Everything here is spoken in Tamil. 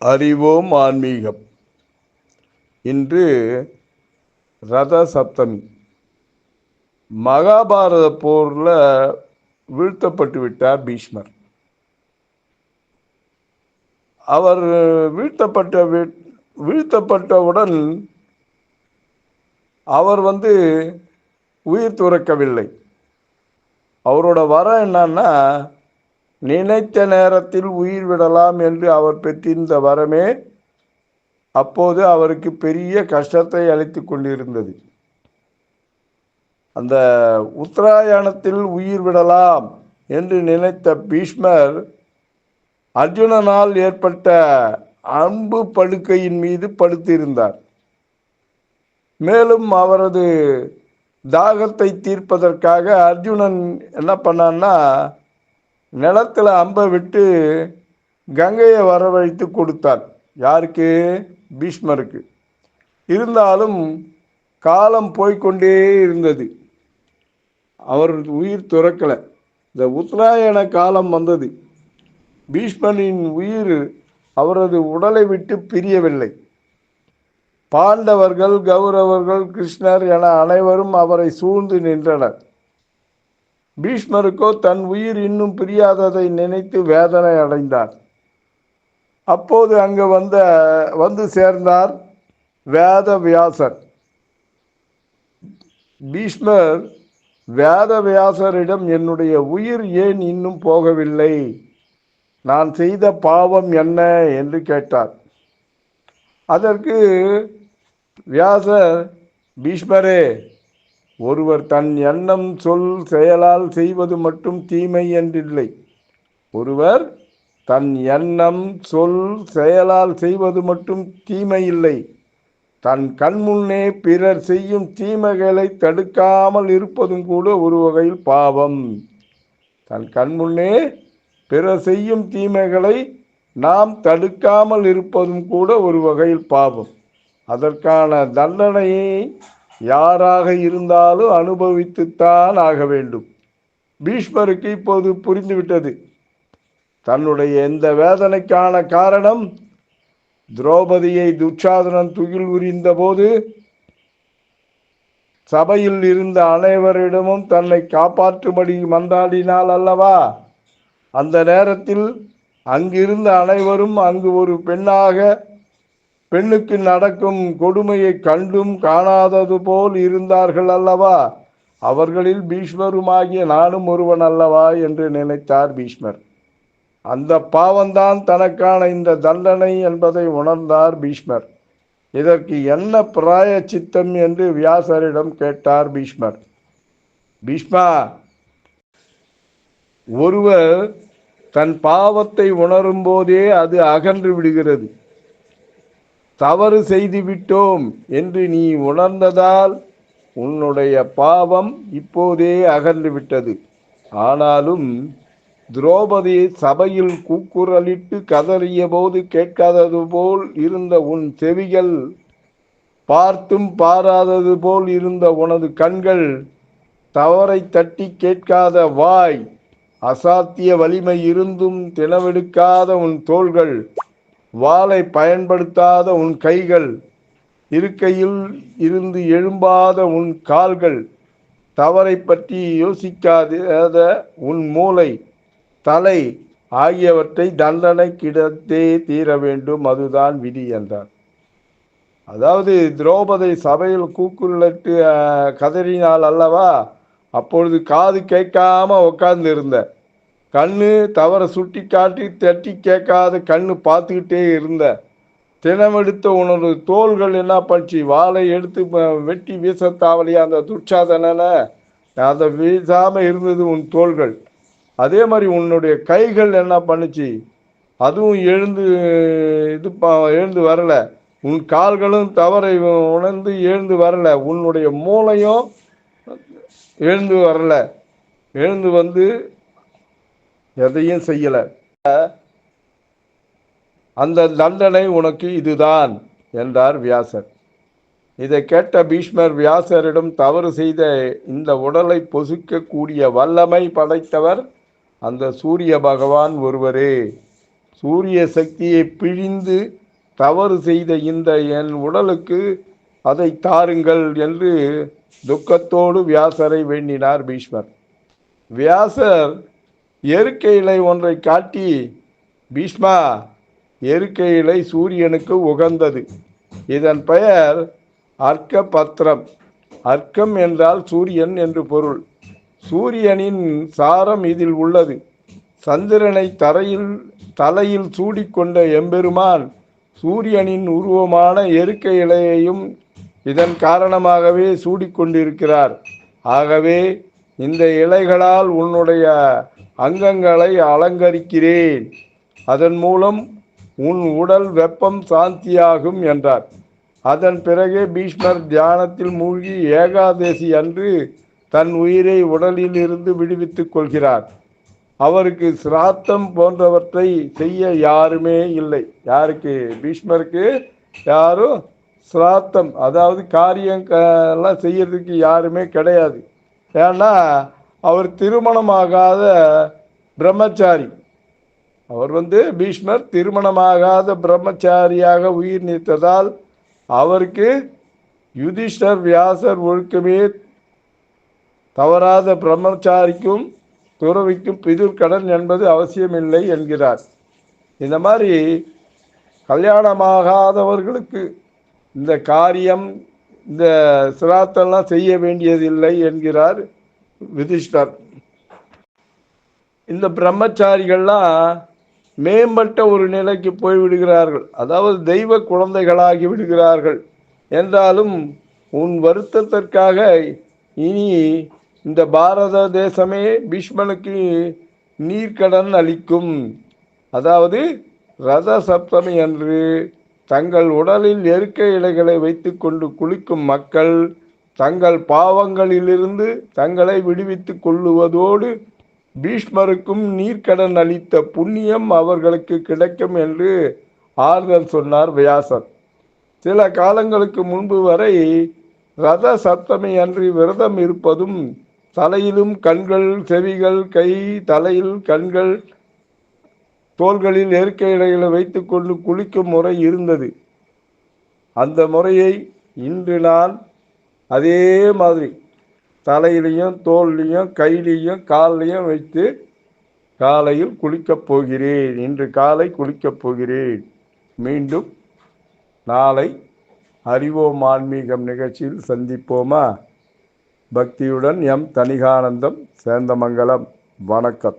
அறிவோம் ஆன்மீகம். இன்று ரத சப்தமி மகாபாரத போரில் வீழ்த்தப்பட்டு விட்டார் பீஷ்மர். அவர் வீழ்த்தப்பட்ட வீழ்த்தப்பட்டவுடன் அவர் வந்து உயிர் துறக்கவில்லை. அவரோட வரம் என்னன்னா நினைத்த நேரத்தில் உயிர் விடலாம் என்று அவர் பெற்றிருந்த வரமே அப்போது அவருக்கு பெரிய கஷ்டத்தை அளித்து கொண்டிருந்தது. அந்த உத்தராயணத்தில் உயிர் விடலாம் என்று நினைத்த பீஷ்மர் அர்ஜுனனால் ஏற்பட்ட அன்பு படுக்கையின் மீது படுத்திருந்தார். மேலும் அவரது தாகத்தை தீர்ப்பதற்காக அர்ஜுனன் என்ன பண்ணான்னா நிலத்தில் அம்பை விட்டு கங்கையை வரவழைத்து கொடுத்தார். யாருக்கு? பீஷ்மருக்கு. இருந்தாலும் காலம் போய்க்கொண்டே இருந்தது. அவர் உயிர் துறக்கலை. இந்த உத்தராயண காலம் வந்தது. பீஷ்மனின் உயிர் அவரது உடலை விட்டு பிரியவில்லை. பாண்டவர்கள் கௌரவர்கள் கிருஷ்ணர் என அனைவரும் அவரை சூழ்ந்து நின்றனர். பீஷ்மருக்கோ தன் உயிர் இன்னும் பிரியாததை நினைத்து வேதனை அடைந்தார். அப்போது அங்கு வந்த வந்து சேர்ந்தார் வேத வியாசர் பீஷ்மர் வேத வியாசரிடம் என்னுடைய உயிர் ஏன் இன்னும் போகவில்லை? நான் செய்த பாவம் என்ன? என்று கேட்டார். அதற்கு வியாசர் பீஷ்மரே ஒருவர் தன் எண்ணம் சொல் செயலால் செய்வது மட்டும் தீமை என்றில்லை. ஒருவர் தன் எண்ணம் சொல் செயலால் செய்வது மட்டும் தீமை இல்லை. தன் கண்முன்னே பிறர் செய்யும் தீமைகளை தடுக்காமல் இருப்பதும் கூட ஒரு வகையில் பாவம். தன் கண்முன்னே பிறர் செய்யும் தீமைகளை நாம் தடுக்காமல் இருப்பதும் கூட ஒரு வகையில் பாவம். அதற்கான தண்டனையை யாராக இருந்தாலும் அனுபவித்துத்தான் ஆக வேண்டும். பீஷ்மருக்கு இப்போது புரிந்துவிட்டது. தன்னுடைய இந்த வேதனைக்கான காரணம்? திரௌபதியை துச்சாதனன் துகில் உரிந்த போது சபையில் இருந்த அனைவரிடமும் தன்னை காப்பாற்றும்படி மன்றாடினால் அல்லவா? அந்த நேரத்தில் அங்கிருந்த அனைவரும் அங்கு ஒரு பெண்ணாக பெண்ணுக்கு நடக்கும் கொடுமையை கண்டும் காணாதது போல் இருந்தார்கள் அல்லவா? அவர்களில் பீஷ்மருமாகிய நானும் ஒருவன் அல்லவா என்று நினைத்தார் பீஷ்மர். அந்த பாவம்தான் தனக்கான இந்த தண்டனை என்பதை உணர்ந்தார் பீஷ்மர். இதற்கு என்ன பிராய சித்தம் என்று வியாசரிடம் கேட்டார் பீஷ்மர். பீஷ்மா ஒருவர் தன் பாவத்தை உணரும் போதே அது அகன்று விடுகிறது. தவறு செய்து விட்டோம் என்று நீ உணர்ந்ததால் உன்னுடைய பாவம் இப்போதே அகன்று விட்டது ஆனாலும் துரோபதி சபையில் கூக்குரலிட்டு கதறிய போது கேட்காதது போல் இருந்த உன் செவிகள் பார்த்தும் பாராதது போல் இருந்த உனது கண்கள் தவறை தட்டி கேட்காத வாய் அசாத்திய வலிமை இருந்தும் தினவெடுக்காத உன் தோள்கள் வாளை பயன்படுத்தாத உன் கைகள் இருக்கையில் இருந்து எழும்பாத உன் கால்கள் தவறை பற்றி யோசிக்காத உன் மூளை தலை ஆகியவற்றை தண்டனை கிடத்தே தீர வேண்டும் அதுதான் விதி என்றார். அதாவது திரௌபதி சபையில் கூக்குள்ளட்டு கதறினால் அல்லவா? அப்பொழுது காது கேட்காம உட்கார்ந்து இருந்த கண்ணு தவற சுட்டி காட்டி தட்டி கேட்காத கண்ணு பார்த்துக்கிட்டே இருந்த. தினமெடுத்த உணர்வு தோள்கள் என்ன பண்ணுச்சு வாளை எடுத்து வெட்டி வீச வீசத்தாவலியா? அந்த துச்சாதனனை அதை வீசாமல் இருந்தது உன் தோள்கள். அதே மாதிரி உன்னுடைய கைகள் என்ன பண்ணுச்சு? அதுவும் எழுந்து இது எழுந்து வரல. உன் கால்களும் தவறை உணர்ந்து எழுந்து வரல. உன்னுடைய மூளையும் எழுந்து வரல. எழுந்து வந்து எதையும் செய்யல. அந்த தண்டனை உனக்கு இதுதான் என்றார் வியாசர். இதை கேட்ட பீஷ்மர் வியாசரிடம் தவறு செய்த இந்த உடலை பொசுக்கக்கூடிய வல்லமை படைத்தவர் அந்த சூரிய பகவான் ஒருவரே. சூரிய சக்தியை பிழிந்து தவறு செய்த இந்த என் உடலுக்கு அதை தாருங்கள் என்று துக்கத்தோடு வியாசரை வேண்டினார் பீஷ்மர். வியாசர் எருக்கை இலை ஒன்றை காட்டி பீஷ்மா எருக்கை இலை சூரியனுக்கு உகந்தது. இதன் பெயர் அர்க்க பத்திரம் அர்க்கம் என்றால் சூரியன் என்று பொருள். சூரியனின் சாரம் இதில் உள்ளது. சந்திரனை தரையில் தலையில் சூடிக்கொண்ட எம்பெருமான் சூரியனின் உருவமான எருக்கை இலையையும் இதன் காரணமாகவே சூடிக்கொண்டிருக்கிறார். ஆகவே இந்த இலைகளால் உன்னுடைய அங்கங்களை அலங்கரிக்கிறேன். அதன் மூலம் உன் உடல் வெப்பம் சாந்தியாகும் என்றார். அதன் பிறகே பீஷ்மர் தியானத்தில் மூழ்கி ஏகாதசி அன்று தன் உயிரை உடலில் இருந்து விடுவித்துக் கொள்கிறார். அவருக்கு சிராத்தம் போன்றவற்றை செய்ய யாருமே இல்லை. யாருக்கு? பீஷ்மருக்கு யாரும் சிராத்தம் அதாவது காரியம் எல்லாம் செய்யறதுக்கு யாருமே கிடையாது. ஏன்னா அவர் திருமணமாகாத பிரம்மச்சாரி. அவர் வந்து பீஷ்மர் திருமணமாகாத பிரம்மச்சாரியாக உயிர் நீத்ததால் அவருக்கு யுதிஷ்டர் வியாசர் ஒழுக்கமே தவறாத பிரம்மச்சாரிக்கும் துறவிக்கும் பிதுர்கடன் என்பது அவசியமில்லை என்கிறார். இந்த மாதிரி கல்யாணமாகாதவர்களுக்கு இந்த காரியம் இந்த சிராத்தெல்லாம் செய்ய வேண்டியதில்லை என்கிறார் விதிஷ்டர் இந்த பிரம்மச்சாரிகள்லாம் மேம்பட்ட ஒரு நிலைக்கு போய்விடுகிறார்கள். அதாவது தெய்வ குழந்தைகளாகி விடுகிறார்கள். என்றாலும் உன் வருத்தத்திற்காக இனி இந்த பாரத தேசமே பீஷ்மனுக்கு நீர்க்கடன் அளிக்கும். அதாவது ரத சப்தமி அன்று தங்கள் உடலில் எருக்கை இலைகளை வைத்துக்கொண்டு குளிக்கும் மக்கள் தங்கள் பாவங்களிலிருந்து தங்களை விடுவித்துக் கொள்ளுவதோடு பீஷ்மருக்கும் நீர்க்கடன் அளித்த புண்ணியம் அவர்களுக்கு கிடைக்கும் என்று ஆறுதல் சொன்னார் வியாசர். சில காலங்களுக்கு முன்பு வரை ரத சப்தமி அன்று விரதம் இருப்பதும் தலையிலும் கண்கள் செவிகள் கை தலையில் கண்கள் தோள்களில் இயற்கை இலைகளை வைத்துக்கொண்டு குளிக்கும் முறை இருந்தது. அந்த முறையை இன்று நான் அதே மாதிரி தலையிலையும் தோல்லையும் கையிலையும் கால்லையும் வைத்து காலையில் குளிக்கப் போகிறேன். இன்று காலை குளிக்கப் போகிறேன். மீண்டும் நாளை அறிவோம் ஆன்மீகம் நிகழ்ச்சியில் சந்திப்போமா? பக்தியுடன் எம் தனிகானந்தம் சேந்தமங்கலம். வணக்கம்.